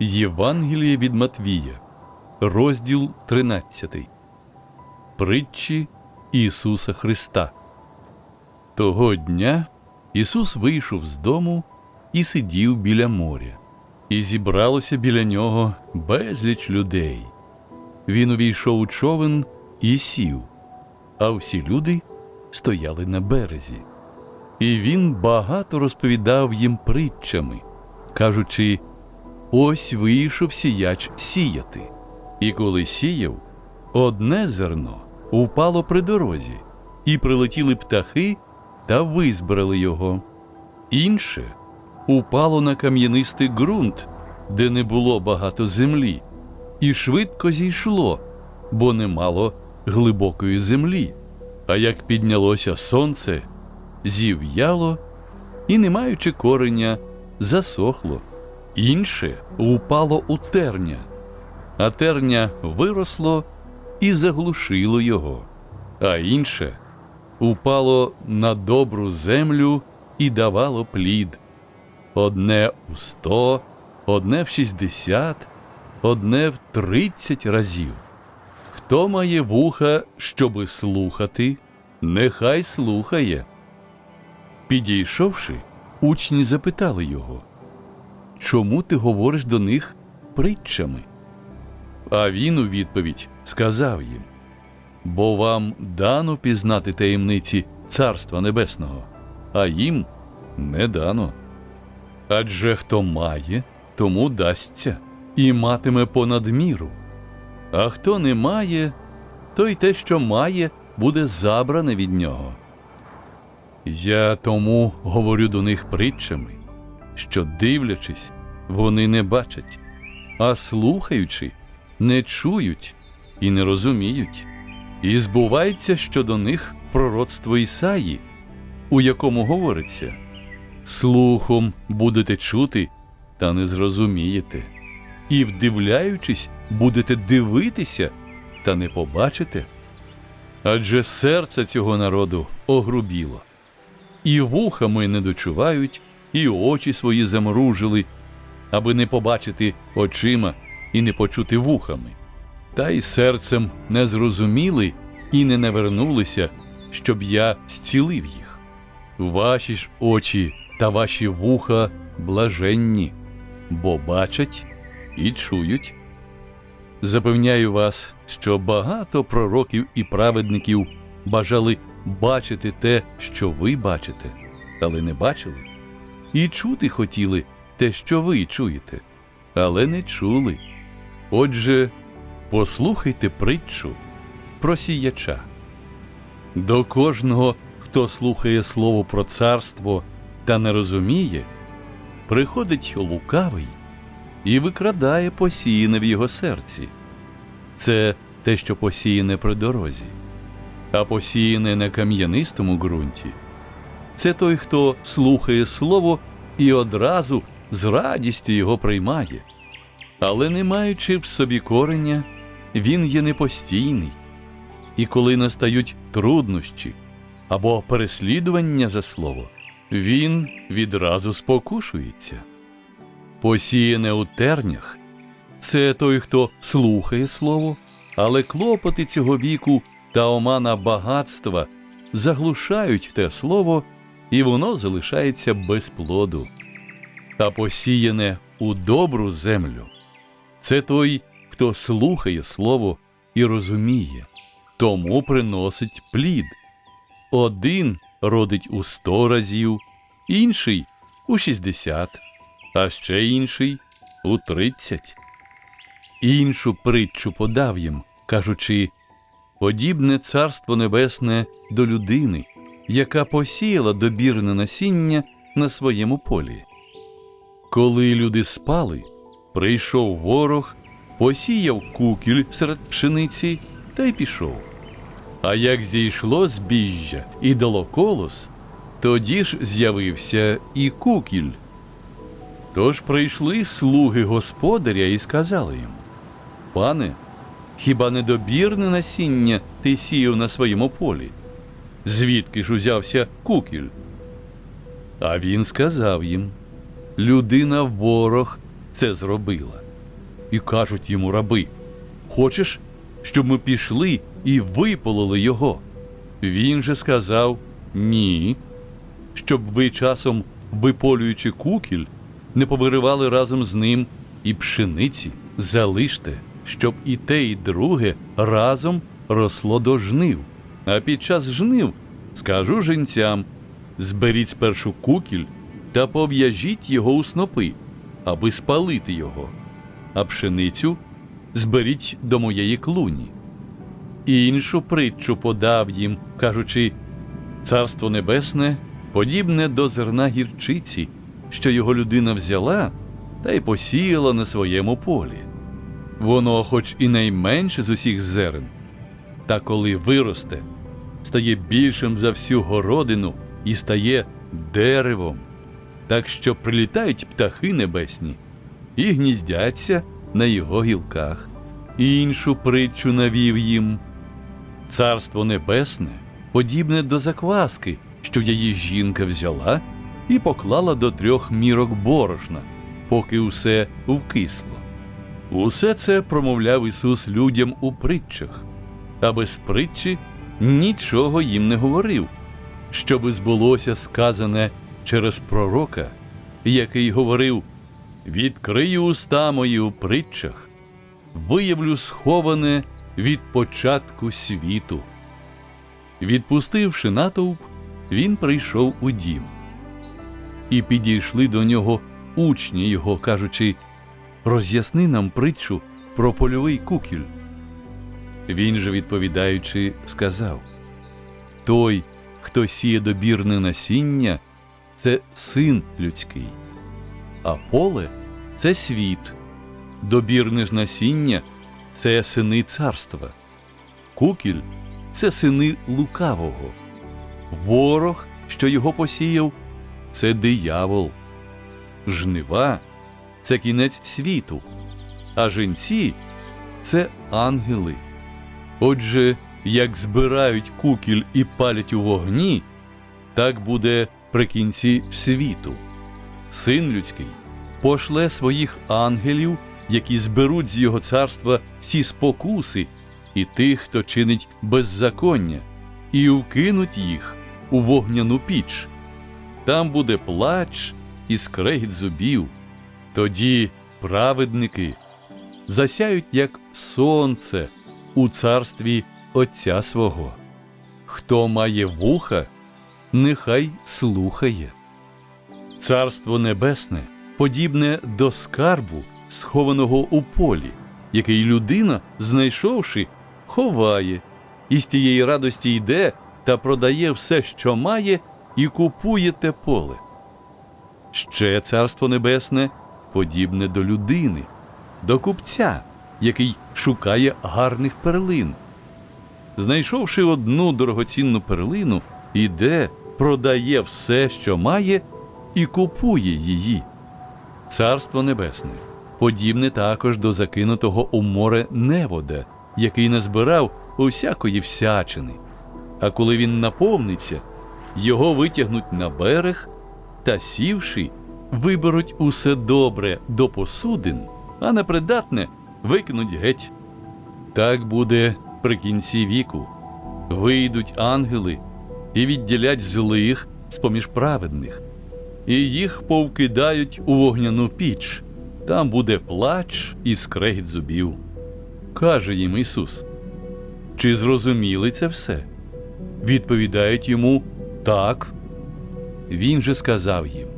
Євангеліє від Матвія, розділ 13. Притчі Ісуса Христа. Того дня Ісус вийшов з дому і сидів біля моря, і зібралося біля нього безліч людей. Він увійшов у човен і сів, а всі люди стояли на березі. І він багато розповідав їм притчами, кажучи: Ось вийшов сіяч сіяти. І коли сіяв, одне зерно впало при дорозі, і прилетіли птахи та визбирали його. Інше упало на кам'янистий ґрунт, де не було багато землі, і швидко зійшло, бо не мало глибокої землі. А як піднялося сонце, зів'яло і, не маючи кореня, засохло. Інше упало у терня, а терня виросло і заглушило його, а інше упало на добру землю і давало плід. Одне у сто, одне в шістдесят, одне в тридцять разів. Хто має вуха, щоби слухати, нехай слухає. Підійшовши, учні запитали його, чому ти говориш до них притчами? А він у відповідь сказав їм: Бо вам дано пізнати таємниці Царства Небесного, а їм не дано. Адже хто має, тому дасться і матиме понад міру. А хто не має, той те, що має, буде забране від нього. Я тому говорю до них притчами, що, дивлячись, вони не бачать, а слухаючи, не чують і не розуміють. І збувається щодо них пророцтво Ісаї, у якому говориться: слухом будете чути, та не зрозумієте, і, вдивляючись, будете дивитися, та не побачите. Адже серце цього народу огрубіло, і вухами не дочувають, і очі свої замружили, аби не побачити очима і не почути вухами, та й серцем не зрозуміли і не навернулися, щоб я зцілив їх. Ваші ж очі та ваші вуха блаженні, бо бачать і чують. Запевняю вас, що багато пророків і праведників бажали бачити те, що ви бачите, але не бачили, і чути хотіли те, що ви чуєте, але не чули. Отже, послухайте притчу про сіяча. До кожного, хто слухає слово про царство та не розуміє, приходить лукавий і викрадає посіяне в його серці. Це те, що посіяне при дорозі, а посіяне на кам'янистому ґрунті. Це той, хто слухає слово і одразу з радістю його приймає. Але не маючи в собі корення, він є непостійний. І коли настають труднощі або переслідування за слово, він відразу спокушується. Посіяне у тернях це той, хто слухає слово, але клопоти цього віку та омана багатства заглушають те слово, і воно залишається без плоду. А посіяне у добру землю це той, хто слухає слово і розуміє, тому приносить плід. Один родить у сто разів, інший у шістдесят, а ще інший у тридцять. Іншу притчу подав їм, кажучи, подібне царство небесне до людини, яка посіяла добірне насіння на своєму полі. Коли люди спали, прийшов ворог, посіяв кукіль серед пшениці та й пішов. А як зійшло збіжжя і дало колос, тоді ж з'явився і кукіль. Тож прийшли слуги господаря і сказали йому: Пане, хіба недобірне насіння ти сіяв на своєму полі? Звідки ж узявся кукіль? А він сказав їм: Людина ворог це зробила. І кажуть йому раби: Хочеш, щоб ми пішли і випололи його? Він же сказав ні, щоб ви часом, виполюючи кукіль, не повиривали разом з ним і пшениці, залиште, щоб і те, і друге разом росло до жнив. А під час жнив скажу жінцям: зберіть спершу кукіль та пов'яжіть його у снопи, аби спалити його, а пшеницю зберіть до моєї клуні. І іншу притчу подав їм, кажучи: Царство Небесне подібне до зерна гірчиці, що його людина взяла та й посіяла на своєму полі. Воно, хоч і найменше з усіх зерен, та коли виросте, стає більшим за всю городину і стає деревом, так що прилітають птахи небесні і гніздяться на його гілках. Іншу притчу навів їм. Царство небесне подібне до закваски, що її жінка взяла і поклала до трьох мірок борошна, поки усе вкисло. Усе це промовляв Ісус людям у притчах, а без притчі нічого їм не говорив, щоби збулося сказане через пророка, який говорив: Відкрию уста мої у притчах, виявлю сховане від початку світу. Відпустивши натовп, він прийшов у дім. І підійшли до нього учні його, кажучи, роз'ясни нам притчу про польовий кукіль. Він же, відповідаючи, сказав Той, хто сіє добірне насіння, це син людський, а поле це світ, добірне ж насіння це сини царства, кукіль це сини лукавого, ворог, що його посіяв, це диявол, жнива це кінець світу, а жінці це ангели. Отже, як збирають кукіль і палять у вогні, так буде при кінці світу. Син людський пошле своїх ангелів, які зберуть з його царства всі спокуси і тих, хто чинить беззаконня, і вкинуть їх у вогняну піч. Там буде плач і скрегіт зубів. Тоді праведники засяють, як сонце у царстві Отця свого. Хто має вуха, нехай слухає. Царство Небесне подібне до скарбу, схованого у полі, який людина, знайшовши, ховає, і з тієї радості йде та продає все, що має, і купує те поле. Ще царство небесне подібне до людини, до купця, який шукає гарних перлин. Знайшовши одну дорогоцінну перлину, іде, продає все, що має, і купує її. Царство небесне подібне також до закинутого у море невода, який назбирав усякої всячини. А коли він наповниться, його витягнуть на берег та, сівши, виберуть усе добре до посудин, а непридатне викинуть геть. Так буде при кінці віку. Вийдуть ангели і відділять злих з поміж праведних, і їх повкидають у вогняну піч. Там буде плач і скрегіт зубів. Каже їм Ісус. Чи зрозуміли це все? Відповідають йому так. Він же сказав їм.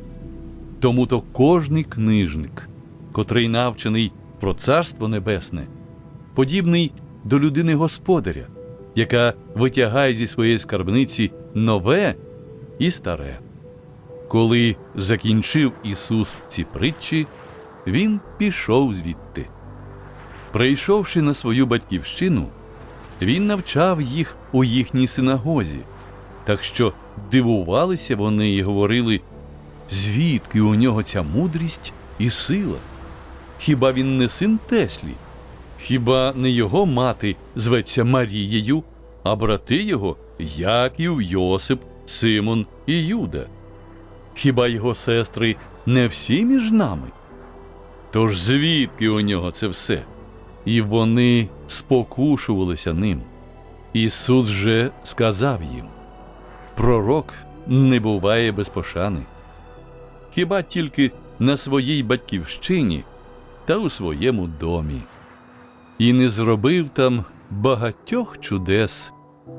Тому то кожний книжник, котрий навчений про царство небесне, подібний до людини господаря, яка витягає зі своєї скарбниці нове і старе. Коли закінчив Ісус ці притчі, Він пішов звідти. Прийшовши на свою батьківщину, він навчав їх у їхній синагозі, так що дивувалися вони і говорили, звідки у нього ця мудрість і сила? Хіба він не син Теслі? Хіба не його мати зветься Марією, а брати його Яків, Йосип, Симон і Юда? Хіба його сестри не всі між нами? Тож звідки у нього це все? І вони спокушувалися ним. Ісус же сказав їм: Пророк не буває без пошани, хіба тільки на своїй батьківщині та у своєму домі, і не зробив там багатьох чудес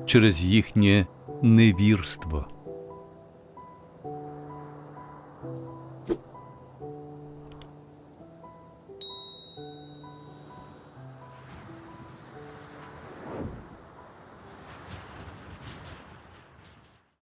через їхнє невірство.